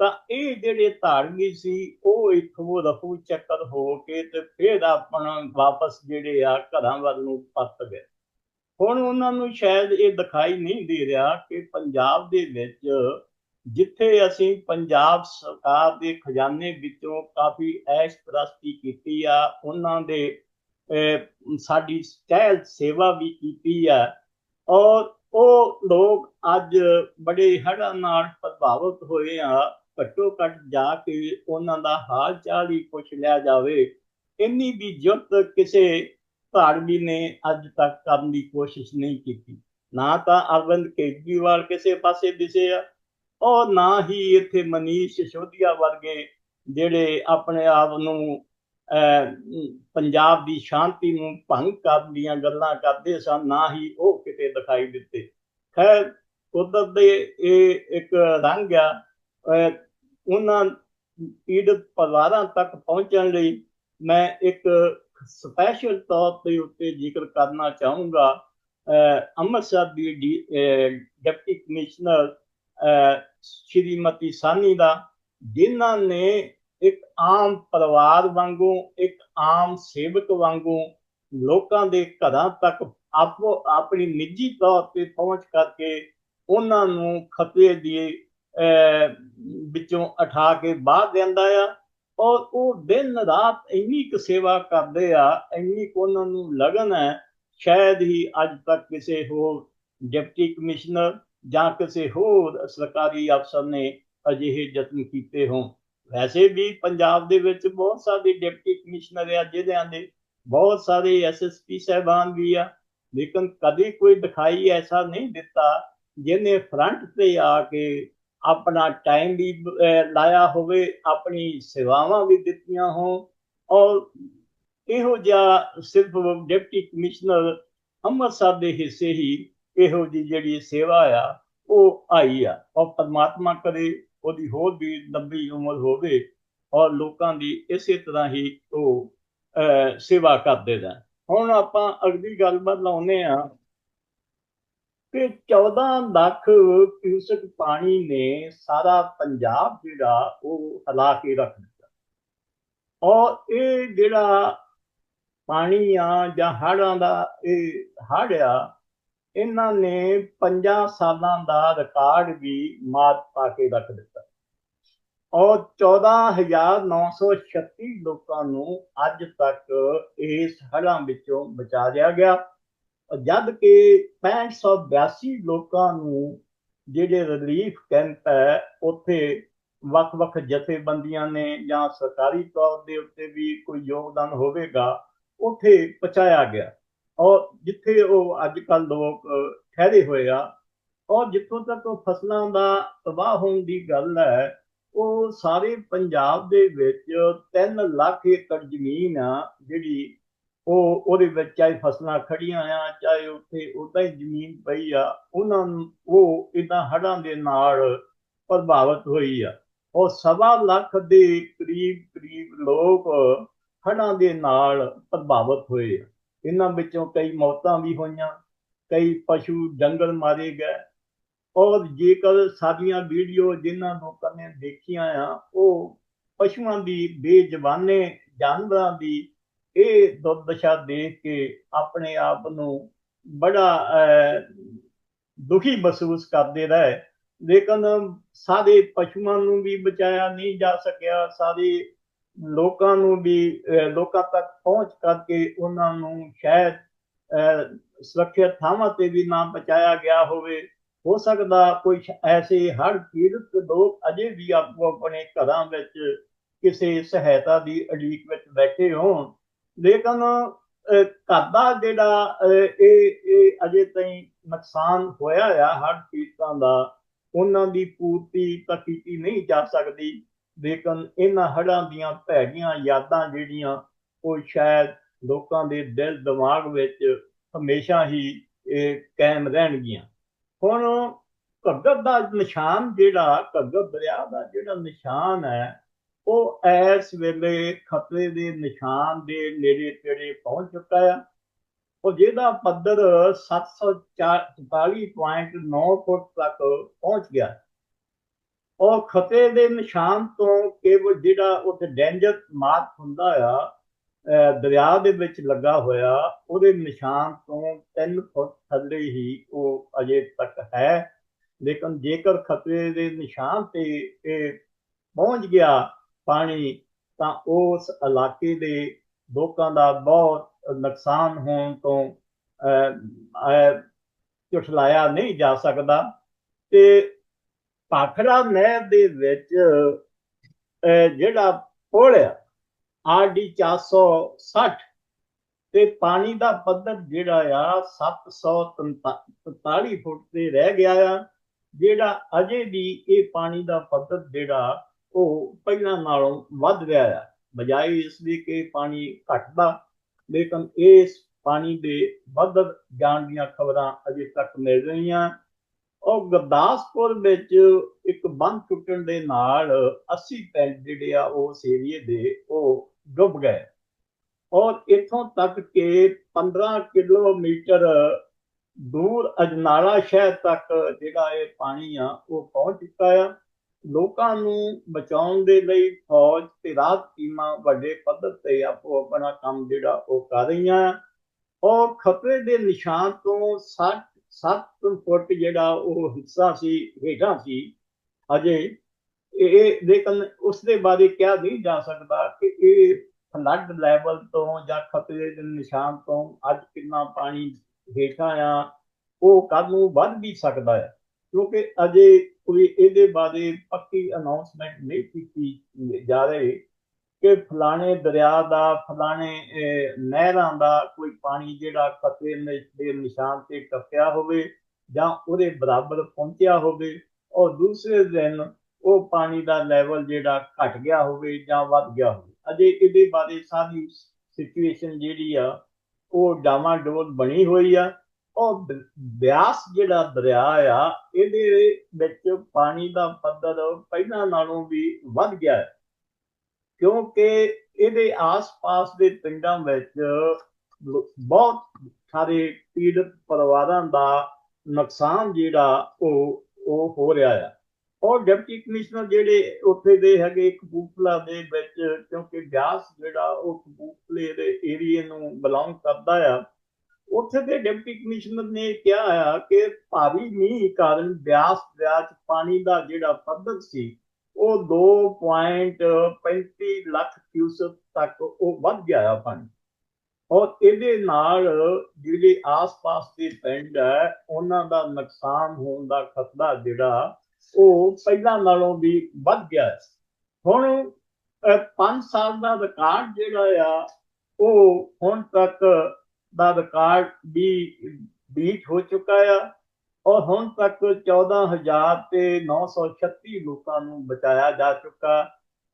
ਤਾਂ ਇਹ ਜਿਹੜੇ ਧਾਰਨੀ ਸੀ, ਉਹ ਇੱਥੋਂ ਰਫੂ ਚੱਕਰ ਹੋ ਕੇ ਤੇ ਫਿਰ ਆਪਣਾ ਵਾਪਸ ਜਿਹੜੇ ਆ ਘਰਾਂ ਵੱਲ ਨੂੰ ਪਰਤ ਗਏ। ਹੁਣ ਉਹਨਾਂ ਨੂੰ ਸ਼ਾਇਦ ਇਹ ਦਿਖਾਈ ਨਹੀਂ ਦੇ ਰਿਹਾ ਕਿ ਪੰਜਾਬ ਦੇ ਵਿੱਚ ਜਿੱਥੇ ਅਸੀਂ ਪੰਜਾਬ ਸਰਕਾਰ ਦੇ ਖਜ਼ਾਨੇ ਵਿੱਚੋਂ ਕਾਫੀ ਐਸ਼ ਪ੍ਰਸਤੀ ਕੀਤੀ ਆ, ਉਹਨਾਂ ਦੇ ਸਾਡੀ ਸਟੈਲ ਸੇਵਾ ਵੀ ਕੀਤੀ ਆ, ਔਰ ਉਹ ਲੋਕ ਅੱਜ ਬੜੇ ਹੜਾਂ ਨਾਲ ਪ੍ਰਭਾਵਿਤ ਹੋਏ ਆ ਘੱਟੋ ਘੱਟ ਜਾ ਕੇ ਉਹਨਾਂ ਦਾ ਹਾਲ ਚਾਲ ਹੀ ਪੁੱਛ ਲਿਆ ਜਾਵੇ, ਇੰਨੀ ਵੀ ਜੁਰਤ ਕਿਸੇ ਧਾਰਮੀ ਨੇ ਅੱਜ ਤੱਕ ਕਰਨ ਦੀ ਕੋਸ਼ਿਸ਼ ਨਹੀਂ ਕੀਤੀ। ਨਾ ਤਾਂ ਅਰਵਿੰਦ ਕੇਜਰੀਵਾਲ ਕਿਸੇ ਪਾਸੇ ਦਿਸੇ ਆ ਔਰ ਨਾ ਹੀ ਇੱਥੇ ਮਨੀਸ਼ ਸ਼ੋਧੀਆ ਵਰਗੇ ਜਿਹੜੇ ਆਪਣੇ ਆਪ ਨੂੰ ਪੰਜਾਬ ਦੀ ਸ਼ਾਂਤੀ ਨੂੰ ਭੰਗ ਕਰਨ ਦੀਆਂ ਗੱਲਾਂ ਕਰਦੇ ਸਨ, ਨਾ ਹੀ ਉਹ ਕਿਤੇ ਦਿਖਾਈ ਦਿੱਤੇ। ਖੈਰ, ਕੁਦਰਤ ਦੇ ਇਹ ਇੱਕ ਰੰਗ ਆ ਉਹਨਾਂ ਪੀੜਤ ਪਰਿਵਾਰਾਂ ਤੱਕ ਪਹੁੰਚਣ ਲਈ ਮੈਂ ਇੱਕ ਸਪੈਸ਼ਲ ਤੌਰ ਤੇ ਉੱਤੇ ਜ਼ਿਕਰ ਕਰਨਾ ਚਾਹੂੰਗਾ। ਅੰਮ੍ਰਿਤਸਰ ਦੀ ਡਿਪਟੀ ਕਮਿਸ਼ਨਰ ਸ਼੍ਰੀਮਤੀ ਸਾਨੀ ਦਾ, ਜਿਨ੍ਹਾਂ ਨੇ ਇੱਕ ਆਮ ਪਰਿਵਾਰ ਵਾਂਗੂ, ਇੱਕ ਆਮ ਸੇਵਕ ਵਾਂਗੂ ਲੋਕਾਂ ਦੇ ਘਰਾਂ ਤੱਕ ਆਪੋ, ਆਪਣੀ ਨਿੱਜੀ ਤੌਰ ਤੇ ਪਹੁੰਚ ਕਰਕੇ ਉਹਨਾਂ ਨੂੰ ਖਤਰੇ ਦੀ ਵਿੱਚੋਂ ਉਠਾ ਕੇ ਬਾਹਰ ਦਿੰਦਾ ਆ। ਔਰ ਉਹ ਦਿਨ ਰਾਤ ਇੰਨੀ ਕੁ ਸੇਵਾ ਕਰਦੇ ਆ, ਇੰਨੀ ਕੋ ਉਹਨਾਂ ਨੂੰ ਲਗਨ ਹੈ, ਸ਼ਾਇਦ ਹੀ ਅੱਜ ਤੱਕ ਕਿਸੇ ਹੋਰ ਡਿਪਟੀ ਕਮਿਸ਼ਨਰ ਜਾਂ ਕਿਸੇ ਹੋਰ ਸਰਕਾਰੀ ਅਫਸਰ ਨੇ ਅਜਿਹੇ ਯਤਨ ਕੀਤੇ ਹੋਣ। ਵੈਸੇ ਵੀ ਪੰਜਾਬ ਦੇ ਵਿੱਚ ਬਹੁਤ ਸਾਰੇ ਡਿਪਟੀ ਕਮਿਸ਼ਨਰ ਆ ਜ਼ਿਲ੍ਹਿਆਂ ਦੇ ਬਹੁਤ ਸਾਰੇ ਐਸਐਸਪੀ ਸਹਿਬਾਨ ਵੀ ਆ। ਲੇਕਿਨ ਕਦੇ ਕੋਈ ਦਿਖਾਈ ਐਸਾ ਨਹੀਂ ਦਿੱਤਾ, ਜਿਹਨੇ ਫਰੰਟ ਤੇ ਆ ਕੇ ਆਪਣਾ ਟਾਈਮ ਵੀ ਲਾਇਆ ਹੋਵੇ, ਆਪਣੀ ਸੇਵਾਵਾਂ ਵੀ ਦਿੱਤੀਆਂ ਹੋਣ। ਔਰ ਇਹੋ ਜਿਹਾ ਸਿਰਫ ਡਿਪਟੀ ਕਮਿਸ਼ਨਰ ਅੰਮ੍ਰਿਤਸਰ ਦੇ ਹਿੱਸੇ ਹੀ ਇਹੋ ਜੀ ਜਿਹੜੀ ਸੇਵਾ ਆ, ਉਹ ਆਈ ਆ। ਔਰ ਪਰਮਾਤਮਾ ਕਰੇ, ਉਹਦੀ ਹੋਰ ਵੀ ਲੰਬੀ ਉਮਰ ਹੋਵੇ ਔਰ ਲੋਕਾਂ ਦੀ ਇਸੇ ਤਰ੍ਹਾਂ ਹੀ ਉਹ ਸੇਵਾ ਕਰਦੇ ਰਹਿਣ। ਹੁਣ ਆਪਾਂ ਅਗਲੀ ਗੱਲਬਾਤ ਲਾਉਨੇ ਆ ਕਿ 14 ਲੱਖ ਕਿਊਸਕ ਪਾਣੀ ਨੇ ਸਾਰਾ ਪੰਜਾਬ ਜਿਹੜਾ ਉਹ ਹਲਾ ਕੇ ਰੱਖ ਦਿੱਤਾ। ਔਰ ਇਹ ਜਿਹੜਾ ਪਾਣੀ ਆ ਜਾਂ ਹੜਾਂ ਦਾ ਇਹ ਹੜ ਆ, ਇਹਨਾਂ ਨੇ 5 ਸਾਲਾਂ ਦਾ ਰਿਕਾਰਡ ਵੀ ਮਾਤ ਪਾ ਕੇ ਰੱਖ ਦਿੱਤਾ। ਔਰ 14936 ਲੋਕਾਂ ਨੂੰ ਅੱਜ ਤੱਕ ਇਸ ਹੜਾਂ ਵਿੱਚੋਂ ਬਚਾ ਲਿਆ ਗਿਆ। ਜਦ ਕਿ 6582 ਲੋਕਾਂ ਨੂੰ ਜਿਹੜੇ ਰਿਲੀਫ ਕੈਂਪ ਹੈ, ਉੱਥੇ ਵੱਖ-ਵੱਖ ਜਥੇਬੰਦੀਆਂ ਨੇ ਜਾਂ ਸਰਕਾਰੀ ਤੌਰ ਦੇ ਉੱਤੇ ਵੀ ਕੋਈ ਯੋਗਦਾਨ ਹੋਵੇਗਾ, ਉੱਥੇ ਪਹੁੰਚਾਇਆ ਗਿਆ। ਔਰ ਜਿੱਥੇ ਉਹ ਅੱਜ ਕੱਲ ਲੋਕ ਠਹਿਰੇ ਹੋਏ ਆ, ਔਰ ਜਿੱਥੋਂ ਤੱਕ ਉਹ ਫਸਲਾਂ ਦਾ ਤਬਾਹ ਹੋਣ ਦੀ ਗੱਲ ਹੈ, ਉਹ ਸਾਰੇ ਪੰਜਾਬ ਦੇ ਵਿੱਚ 3 ਲੱਖ ਏਕੜ ਜ਼ਮੀਨ ਆ ਜਿਹੜੀ ਉਹ, ਉਹਦੇ ਵਿੱਚ ਚਾਹੇ ਫਸਲਾਂ ਖੜੀਆਂ ਆ, ਚਾਹੇ ਉੱਥੇ ਉਦਾਂ ਹੀ ਜ਼ਮੀਨ ਪਈ ਆ, ਉਹਨਾਂ ਨੂੰ ਉਹ ਇਦਾਂ ਹੜਾਂ ਦੇ ਨਾਲ ਪ੍ਰਭਾਵਿਤ ਹੋਈ ਆ। ਉਹ ਸਵਾ ਲੱਖ ਦੇ ਕਰੀਬ ਕਰੀਬ ਲੋਕ ਹੜਾਂ ਦੇ ਨਾਲ ਪ੍ਰਭਾਵਿਤ ਹੋਏ ਆ। ਇਹਨਾਂ ਵਿੱਚੋਂ ਕਈ ਮੌਤਾਂ ਵੀ ਹੋਈਆਂ, ਕਈ ਪਸ਼ੂ ਜੰਗਲ ਮਾਰੇ ਗਏ। ਔਰ ਜੇਕਰ ਸਾਡੀਆਂ ਵੀਡੀਓ ਜਿਨ੍ਹਾਂ ਲੋਕਾਂ ਨੇ ਦੇਖੀਆਂ ਆ, ਉਹ ਪਸ਼ੂਆਂ ਦੀ ਬੇਜ਼ਬਾਨੇ, ਜਾਨਵਰਾਂ ਦੀ ਇਹ ਦੁਰਦਸ਼ਾ ਦੇਖ ਕੇ ਆਪਣੇ ਆਪ ਨੂੰ ਬੜਾ ਦੁਖੀ ਮਹਿਸੂਸ ਕਰਦੇ ਰਹੇ। ਲੇਕਿਨ ਸਾਰੇ ਪਸ਼ੂਆਂ ਨੂੰ ਵੀ ਬਚਾਇਆ ਨਹੀਂ ਜਾ ਸਕਿਆ। ਸਾਰੇ ਲੋਕਾਂ ਨੂੰ ਵੀ ਲੋਕਾਂ ਤੱਕ ਪਹੁੰਚ ਕਰਕੇ ਉਹਨਾਂ ਨੂੰ ਸ਼ਾਇਦ ਸੁਰੱਖਿਅਤ ਥਾਵਾਂ ਤੇ ਵੀ ਨਾ ਪਹੁੰਚਾਇਆ ਗਿਆ ਹੋਵੇ। ਹੋ ਸਕਦਾ ਕੋਈ ਐਸੇ ਹੜ ਪੀੜਤ ਲੋਕ ਅਜੇ ਵੀ ਆਪੋ ਆਪਣੇ ਘਰਾਂ ਵਿੱਚ ਕਿਸੇ ਸਹਾਇਤਾ ਦੀ ਅੜੀਕ ਵਿੱਚ ਬੈਠੇ ਹੋਣ। ਲੇਕਿਨ ਘਰ ਦਾ ਜਿਹੜਾ ਇਹ ਇਹ ਅਜੇ ਤਾਈਂ ਨੁਕਸਾਨ ਹੋਇਆ ਆ ਹੜ ਪੀੜਤਾਂ ਦਾ, ਉਹਨਾਂ ਦੀ ਪੂਰਤੀ ਤਾਂ ਕੀਤੀ ਨਹੀਂ ਜਾ ਸਕਦੀ, ਲੇਕਿਨ ਇਹਨਾਂ ਹੜਾਂ ਦੀਆਂ ਭੈਗੀਆਂ ਯਾਦਾਂ ਜਿਹੜੀਆਂ, ਉਹ ਸ਼ਾਇਦ ਲੋਕਾਂ ਦੇ ਦਿਲ ਦਿਮਾਗ ਵਿੱਚ ਹਮੇਸ਼ਾ ਹੀ ਇਹ ਕਾਇਮ ਰਹਿਣਗੀਆਂ। ਹੁਣ ਘੱਗਰ ਦਾ ਨਿਸ਼ਾਨ ਜਿਹੜਾ, ਘੱਗਰ ਦਰਿਆ ਦਾ ਜਿਹੜਾ ਨਿਸ਼ਾਨ ਹੈ ਉਹ ਇਸ ਵੇਲੇ ਖਤਰੇ ਦੇ ਨਿਸ਼ਾਨ ਦੇ ਨੇੜੇ ਤੇੜੇ ਪਹੁੰਚ ਚੁੱਕਾ ਆ। ਉਹ ਜਿਹਦਾ ਪੱਧਰ 744.9 ਫੁੱਟ ਤੱਕ ਪਹੁੰਚ ਗਿਆ। ਔਰ ਖਤਰੇ ਦੇ ਨਿਸ਼ਾਨ ਤੋਂ ਕੇਵਲ ਜਿਹੜਾ ਉੱਥੇ ਡੇਂਜਰ ਮਾਰਕ ਹੁੰਦਾ ਆ ਦਰਿਆ ਦੇ ਵਿੱਚ ਲੱਗਾ ਹੋਇਆ, ਉਹਦੇ ਨਿਸ਼ਾਨ ਤੋਂ 3 ਫੁੱਟ ਥੱਲੇ ਹੀ ਉਹ ਅਜੇ ਤੱਕ ਹੈ। ਲੇਕਿਨ ਜੇਕਰ ਖਤਰੇ ਦੇ ਨਿਸ਼ਾਨ ਤੇ ਇਹ ਪਹੁੰਚ ਗਿਆ ਪਾਣੀ, ਤਾਂ ਉਸ ਇਲਾਕੇ ਦੇ ਲੋਕਾਂ ਦਾ ਬਹੁਤ ਨੁਕਸਾਨ ਹੋਣ ਤੋਂ ਝੁਠਲਾਇਆ ਨਹੀਂ ਜਾ ਸਕਦਾ। ਤੇ ਪਾਖੜਾ ਨਹਿਰ ਦੇ ਵਿੱਚ ਜਿਹੜਾ ਪੁਲ ਆ ਆਰਡੀ 460 ਤੇ ਪਾਣੀ ਦਾ ਪੱਧਰ ਜਿਹੜਾ ਆ 743 ਫੁੱਟ ਤੇ ਰਹਿ ਗਿਆ ਆ, ਜਿਹੜਾ ਅਜੇ ਵੀ ਇਹ ਪਾਣੀ ਦਾ ਪੱਧਰ ਜਿਹੜਾ ਉਹ ਪਹਿਲਾਂ ਨਾਲੋਂ ਵੱਧ ਰਿਹਾ ਆ। ਬਜਾਏ ਇਸ ਦੀ ਕਿ ਪਾਣੀ ਘਟਦਾ, ਲੇਕਿਨ ਇਸ ਪਾਣੀ ਦੇ ਵੱਧ ਜਾਣ ਦੀਆਂ ਖਬਰਾਂ ਅਜੇ ਤੱਕ ਮਿਲ ਰਹੀਆਂ। ਉਹ ਗੁਰਦਾਸਪੁਰ ਵਿੱਚ ਇੱਕ ਬੰਦ ਟੁੱਟਣ ਦੇ ਨਾਲ 80 ਪਿੰਡ ਜਿਹੜੇ ਆ ਉਸ ਏਰੀਏ ਦੇ ਉਹ ਡੁੱਬ ਗਏ। ਔਰ ਇਥੋਂ ਤੱਕ ਕਿ 15 ਕਿਲੋਮੀਟਰ ਦੂਰ ਅਜਨਾਲਾ ਸ਼ਹਿਰ ਤੱਕ ਜਿਹੜਾ ਇਹ ਪਾਣੀ ਆ ਉਹ ਪਹੁੰਚ ਚੁੱਕਾ ਆ। ਲੋਕਾਂ ਨੂੰ ਬਚਾਉਣ ਦੇ ਲਈ ਫੌਜ ਤੇ ਰਾਤ ਟੀਮਾਂ ਵੱਡੇ ਪੱਧਰ ਤੇ ਆਪੋ ਆਪਣਾ ਕੰਮ ਜਿਹੜਾ ਉਹ ਕਰ ਰਹੀਆਂ। ਔਰ ਖਤਰੇ ਦੇ ਨਿਸ਼ਾਨ ਤੋਂ 60 7 ਫੁੱਟ ਜਿਹੜਾ ਉਹ ਹਿੱਸਾ ਸੀ, ਹੇਠਾਂ ਸੀ, ਅਜੇ ਇਹ ਲੇਕਿਨ ਉਸ ਦੇ ਬਾਰੇ ਕਿਹਾ ਨਹੀਂ ਜਾ ਸਕਦਾ ਕਿ ਇਹ ਫਲੱਡ ਲੈਵਲ ਤੋਂ ਜਾਂ ਖਤਰੇ ਦੇ ਨਿਸ਼ਾਨ ਤੋਂ ਅੱਜ ਕਿੰਨਾ ਪਾਣੀ ਹੇਠਾਂ ਆ, ਉਹ ਕਦ ਨੂੰ ਵੱਧ ਵੀ ਸਕਦਾ ਹੈ। ਕਿਉਂਕਿ ਅਜੇ ਕੋਈ ਇਹਦੇ ਬਾਰੇ ਪੱਕੀ ਅਨਾਉਂਸਮੈਂਟ ਨਹੀਂ ਕੀਤੀ ਜਾ ਰਹੀ ਕਿ ਫਲਾਣੇ ਦਰਿਆ ਦਾ, ਫਲਾਣੇ ਨਹਿਰਾਂ ਦਾ ਕੋਈ ਪਾਣੀ ਜਿਹੜਾ ਖਤਰੇ ਦੇ ਨਿਸ਼ਾਨ ਤੇ ਟੱਪਿਆ ਹੋਵੇ ਜਾਂ ਉਹਦੇ ਬਰਾਬਰ ਪਹੁੰਚਿਆ ਹੋਵੇ ਔਰ ਦੂਸਰੇ ਦਿਨ ਉਹ ਪਾਣੀ ਦਾ ਲੈਵਲ ਜਿਹੜਾ ਘਟ ਗਿਆ ਹੋਵੇ ਜਾਂ ਵੱਧ ਗਿਆ ਹੋਵੇ। ਅਜੇ ਇਹਦੇ ਬਾਰੇ ਸਾਰੀ ਸਿਚੁਏਸ਼ਨ ਜਿਹੜੀ ਆ, ਉਹ ਡਾਮਾਡੋਲ ਬਣੀ ਹੋਈ ਆ। ਉਹ ਬਿਆਸ ਜਿਹੜਾ ਦਰਿਆ ਆ, ਇਹਦੇ ਵਿੱਚ ਪਾਣੀ ਦਾ ਪੱਧਰ ਪਹਿਲਾਂ ਨਾਲੋਂ ਵੀ ਵੱਧ ਗਿਆ ਹੈ। ਕਿਉਂਕਿ ਇਹਦੇ ਆਸ-ਪਾਸ ਦੇ ਪਿੰਡਾਂ ਵਿੱਚ ਬਹੁਤ ਸਾਰੇ ਪੀੜਤ ਪਰਿਵਾਰਾਂ ਦਾ ਨੁਕਸਾਨ ਜਿਹੜਾ ਉਹ ਉਹ ਹੋ ਰਿਹਾ ਆ। ਔਰ ਡਿਪਟੀ ਕਮਿਸ਼ਨਰ ਜਿਹੜੇ ਉੱਥੇ ਦੇ ਹੈਗੇ ਕਪੂਰਥਲਾ ਦੇ ਵਿੱਚ, ਕਿਉਂਕਿ ਬਿਆਸ ਜਿਹੜਾ ਉਹ ਕਪੂਰਥਲੇ ਦੇ ਏਰੀਏ ਨੂੰ ਬਿਲੋਂਗ ਕਰਦਾ ਆ ਉੱਥੇ ਦੇ ਡਿਪਟੀ ਕਮਿਸ਼ਨਰ ਨੇ ਕਿਹਾ ਆ ਕਿ ਭਾਰੀ ਮੀਂਹ ਕਾਰਨ ਬਿਆਸ ਦਰਿਆ 'ਚ ਪਾਣੀ ਦਾ ਜਿਹੜਾ ਪੱਧਰ ਸੀ, ਉਹ 2.35 ਲੱਖ ਕਿਊਸਕ ਤੱਕ ਉਹ ਵੱਧ ਗਿਆ ਆ ਪਾਣੀ। ਔਰ ਇਹਦੇ ਨਾਲ ਜਿਹੜੇ ਆਸ-ਪਾਸ ਦੇ ਪਿੰਡ ਹੈ ਉਹਨਾਂ ਦਾ ਨੁਕਸਾਨ ਹੋਣ ਦਾ ਖਤਰਾ ਜਿਹੜਾ, ਉਹ ਪਹਿਲਾਂ ਨਾਲੋਂ ਵੀ ਵੱਧ ਗਿਆ ਹੈ ਹੁਣ 5 ਸਾਲ ਦਾ ਰਿਕਾਰਡ ਜਿਹੜਾ ਆ, ਉਹ ਹੁਣ ਤੱਕ ਦਾ ਰਿਕਾਰਡ ਵੀ ਬੀਟ ਹੋ ਚੁੱਕਾ ਆ ਔਰ ਹੁਣ ਤੱਕ 14000 ਤੇ 936 ਲੋਕਾਂ ਨੂੰ ਬਚਾਇਆ ਜਾ ਚੁੱਕਾ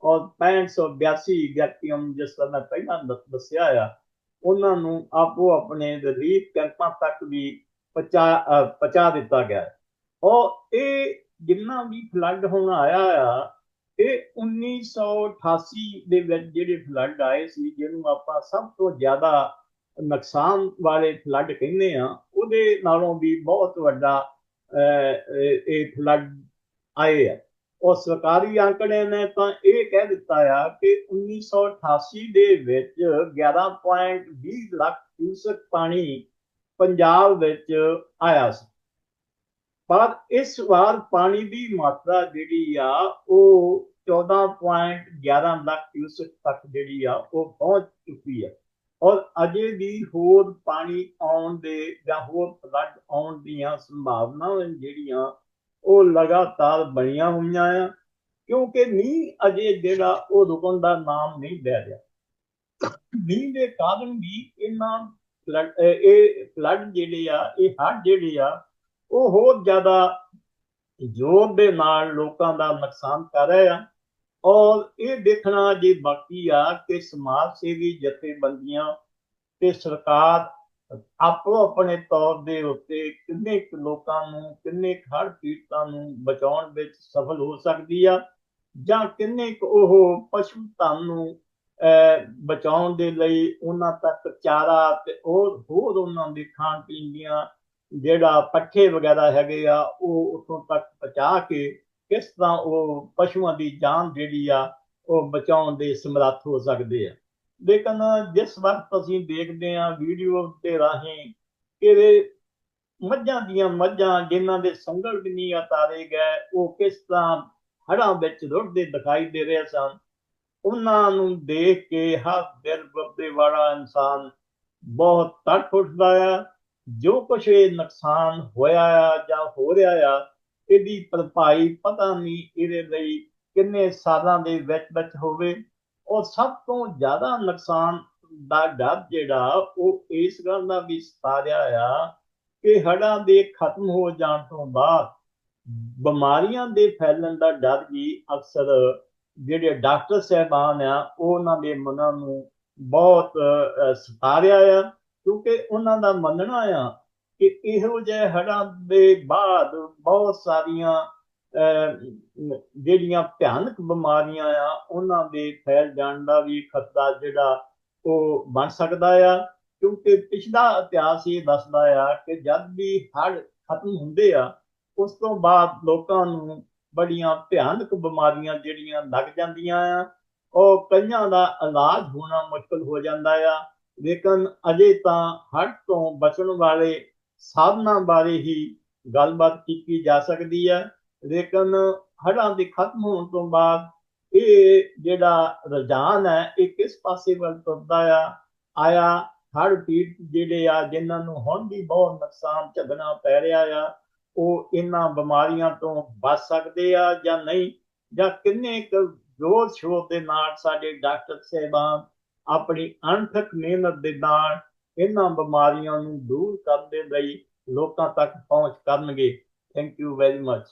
ਔਰ 6582 ਵਿਅਕਤੀਆਂ ਨੂੰ ਜਿਸ ਤਰ੍ਹਾਂ ਮੈਂ ਪਹਿਲਾਂ ਦੱਸਿਆ ਆ, ਉਹਨਾਂ ਨੂੰ ਆਪੋ ਆਪਣੇ ਰਿਲੀਫ ਕੈਂਪਾਂ ਤੱਕ ਵੀ ਪਹੁੰਚਾ ਪਹੁੰਚਾ ਦਿੱਤਾ ਗਿਆ ਹੈ। ਔਰ ਇਹ ਜਿੰਨਾ ਵੀ ਫਲੱਡ ਹੁਣ ਆਇਆ ਆ, ਇਹ 1988 ਦੇ ਵਿੱਚ ਜਿਹੜੇ ਫਲੱਡ ਆਏ ਸੀ, ਜਿਹਨੂੰ ਆਪਾਂ ਸਭ ਤੋਂ ਜ਼ਿਆਦਾ ਨੁਕਸਾਨ ਵਾਲੇ ਫਲੱਡ ਕਹਿੰਦੇ ਆ ਉਹਦੇ ਨਾਲੋਂ ਵੀ ਬਹੁਤ ਵੱਡਾ ਅਹ, ਇਹ ਫਲੱਡ ਆਏ ਆ। ਉਹ ਸਰਕਾਰੀ ਆંકੜੇ ਨੇ ਤਾਂ ਇਹ ਕਹਿ ਦਿੱਤਾ ਆ ਕਿ 1988 ਦੇ ਵਿੱਚ 11.20 ਲੱਖ ਕਿਊਸਕ ਪਾਣੀ ਪੰਜਾਬ ਵਿੱਚ ਆਇਆ ਸੀ। ਪਰ ਇਸ ਵਾਰ ਪਾਣੀ ਦੀ ਮਾਤਰਾ ਜਿਹੜੀ ਆ ਉਹ 14.11 ਲੱਖ ਕਿਊਸਕ ਤੱਕ ਜਿਹੜੀ ਆ ਉਹ ਪਹੁੰਚ ਚੁੱਕੀ ਹੈ ਔਰ ਅਜੇ ਵੀ ਹੋਰ ਪਾਣੀ ਆਉਣ ਦੇ ਜਾਂ ਹੋਰ ਫਲੱਡ ਆਉਣ ਦੀਆਂ ਸੰਭਾਵਨਾਵਾਂ ਜਿਹੜੀਆਂ ਉਹ ਲਗਾਤਾਰ ਬਣੀਆਂ ਹੋਈਆਂ ਆ, ਕਿਉਂਕਿ ਮੀਂਹ ਅਜੇ ਜਿਹੜਾ ਉਹ ਰੁਕਣ ਦਾ ਨਾਮ ਨਹੀਂ ਲੈ ਰਿਹਾ। ਮੀਂਹ ਦੇ ਕਾਰਨ ਵੀ ਇਹਨਾਂ ਇਹ ਫਲੱਡ ਜਿਹੜੇ ਆ, ਇਹ ਹੜ੍ਹ ਜਿਹੜੇ ਆ, ਉਹ ਹੋਰ ਜ਼ਿਆਦਾ ਜ਼ੋਰ ਦੇ ਨਾਲ ਲੋਕਾਂ ਦਾ ਨੁਕਸਾਨ ਕਰ ਰਹੇ ਆ। ਔਰ ਇਹ ਦੇਖਣਾ ਜੇ ਬਾਕੀ ਆ ਕਿ ਸਮਾਜ ਸੇਵੀ ਜਥੇਬੰਦੀਆਂ ਤੇ ਸਰਕਾਰ ਆਪੋ ਆਪਣੇ ਤੌਰ ਦੇ ਉੱਤੇ ਕਿੰਨੇ ਕੁ ਲੋਕਾਂ ਨੂੰ ਕਿੰਨੇ ਕੁ ਹੜ੍ਹ ਪੀੜਤਾਂ ਨੂੰ ਬਚਾਉਣ ਵਿੱਚ ਸਫਲ ਹੋ ਸਕਦੀ ਆ ਜਾਂ ਕਿੰਨੇ ਕੁ ਉਹ ਪਸ਼ੂ ਧਨ ਨੂੰ ਅਹ, ਬਚਾਉਣ ਦੇ ਲਈ ਉਹਨਾਂ ਤੱਕ ਚਾਰਾ ਤੇ ਹੋਰ ਹੋਰ ਉਹਨਾਂ ਦੇ ਖਾਣ ਪੀਣ ਦੀਆਂ ਜਿਹੜਾ ਪੱਠੇ ਵਗੈਰਾ ਹੈਗੇ ਆ ਉਹ ਉਥੋਂ ਤੱਕ ਪਹੁੰਚਾ ਕੇ ਕਿਸ ਤਰ੍ਹਾਂ ਉਹ ਪਸ਼ੂਆਂ ਦੀ ਜਾਨ ਜਿਹੜੀ ਆ, ਉਹ ਬਚਾਉਣ ਦੇ ਸਮਰੱਥ ਹੋ ਸਕਦੇ ਆ। ਲੇਕਿਨ ਜਿਸ ਵਕਤ ਅਸੀਂ ਦੇਖਦੇ ਆ ਵੀਡੀਓ ਦੇ ਰਾਹੀਂ ਕਿ ਮੱਝਾਂ ਦੀਆਂ ਮੱਝਾਂ ਜਿਨ੍ਹਾਂ ਦੇ ਸੰਗਲ ਵੀ ਨਹੀਂ ਉਤਾਰੇ ਗਏ, ਉਹ ਕਿਸ ਤਰ੍ਹਾਂ ਹੜਾਂ ਵਿੱਚ ਰੁੜਦੇ ਦਿਖਾਈ ਦੇ ਰਹੇ ਸਨ, ਉਹਨਾਂ ਨੂੰ ਦੇਖ ਕੇ ਹਰ ਦਿਲ ਬੱਬੇ ਵਾਲਾ ਇਨਸਾਨ ਬਹੁਤ ਤੜਫ ਉੱਠਦਾ ਆ। ਜੋ ਕੁਛ ਇਹ ਨੁਕਸਾਨ ਹੋਇਆ ਆ ਜਾਂ ਹੋ ਰਿਹਾ ਆ ਇਹਦੀ ਭਰਪਾਈ ਪਤਾ ਨਹੀਂ ਇਹਦੇ ਲਈ ਕਿੰਨੇ ਸਾਲਾਂ ਦੇ ਵਿੱਚ ਵਿੱਚ ਹੋਵੇ। ਔਰ ਸਭ ਤੋਂ ਜ਼ਿਆਦਾ ਨੁਕਸਾਨ ਦਾ ਡਰ ਜਿਹੜਾ ਉਹ ਇਸ ਗੱਲ ਦਾ ਵੀ ਸਤਾ ਆ ਕਿ ਹੜ੍ਹਾਂ ਦੇ ਖਤਮ ਹੋ ਜਾਣ ਤੋਂ ਬਾਅਦ ਬਿਮਾਰੀਆਂ ਦੇ ਫੈਲਣ ਦਾ ਡਰ ਵੀ ਅਕਸਰ ਜਿਹੜੇ ਡਾਕਟਰ ਸਹਿਬਾਨ ਆ ਉਹ ਉਹਨਾਂ ਦੇ ਮਨਾਂ ਨੂੰ ਬਹੁਤ ਅਹ, ਆ। ਕਿਉਂਕਿ ਉਹਨਾਂ ਦਾ ਮੰਨਣਾ ਆ ਕਿ ਇਹੋ ਜਿਹੇ ਹੜ੍ਹਾਂ ਦੇ ਬਾਅਦ ਬਹੁਤ ਸਾਰੀਆਂ ਅਹ, ਜਿਹੜੀਆਂ ਭਿਆਨਕ ਬਿਮਾਰੀਆਂ ਆ ਉਹਨਾਂ ਦੇ ਫੈਲ ਜਾਣ ਦਾ ਵੀ ਖਤਰਾ ਜਿਹੜਾ ਉਹ ਬਣ ਸਕਦਾ ਆ। ਕਿਉਂਕਿ ਪਿਛਲਾ ਇਤਿਹਾਸ ਇਹ ਦੱਸਦਾ ਆ ਕਿ ਜਦ ਵੀ ਹੜ੍ਹ ਖਤਮ ਹੁੰਦੇ ਆ ਉਸ ਤੋਂ ਬਾਅਦ ਲੋਕਾਂ ਨੂੰ ਬੜੀਆਂ ਭਿਆਨਕ ਬਿਮਾਰੀਆਂ ਜਿਹੜੀਆਂ ਲੱਗ ਜਾਂਦੀਆਂ ਆ ਉਹ ਕਈਆਂ ਦਾ ਇਲਾਜ ਹੋਣਾ ਮੁਸ਼ਕਲ ਹੋ ਜਾਂਦਾ ਆ। ਲੇਕਿਨ ਅਜੇ ਤਾਂ ਹੜ੍ਹ ਤੋਂ ਬਚਣ ਵਾਲੇ ਸਾਧਨਾਂ ਬਾਰੇ ਹੀ ਗੱਲਬਾਤ ਕੀਤੀ ਜਾ ਸਕਦੀ ਹੈ। ਲੇਕਿਨ ਹੜ੍ਹਾਂ ਦੇ ਖਤਮ ਹੋਣ ਤੋਂ ਬਾਅਦ ਇਹ ਜਿਹੜਾ ਰੁਝਾਨ ਹੈ, ਇਹ ਕਿਸ ਪਾਸੇ ਵੱਲ ਤੁਰਦਾ ਆ? ਆਇਆ ਹੜ੍ਹ ਪੀੜਤ ਜਿਹੜੇ ਆ, ਜਿਨ੍ਹਾਂ ਨੂੰ ਹੁਣ ਵੀ ਬਹੁਤ ਨੁਕਸਾਨ ਝੱਗਣਾ ਪੈ ਰਿਹਾ ਆ, ਉਹ ਇਹਨਾਂ ਬਿਮਾਰੀਆਂ ਤੋਂ ਬਚ ਸਕਦੇ ਆ ਜਾਂ ਨਹੀਂ? ਜਾਂ ਕਿੰਨੇ ਕੁ ਜ਼ੋਰ ਸ਼ੋਰ ਦੇ ਨਾਲ ਸਾਡੇ ਡਾਕਟਰ ਸਾਹਿਬਾਨ ਆਪਣੀ ਅਣਥਕ ਮਿਹਨਤ ਦੇ ਨਾਲ ਇਹਨਾਂ ਬਿਮਾਰੀਆਂ ਨੂੰ ਦੂਰ ਕਰਨ ਦੇ ਲਈ ਲੋਕਾਂ ਤੱਕ ਪਹੁੰਚ ਕਰਨਗੇ। Thank you very much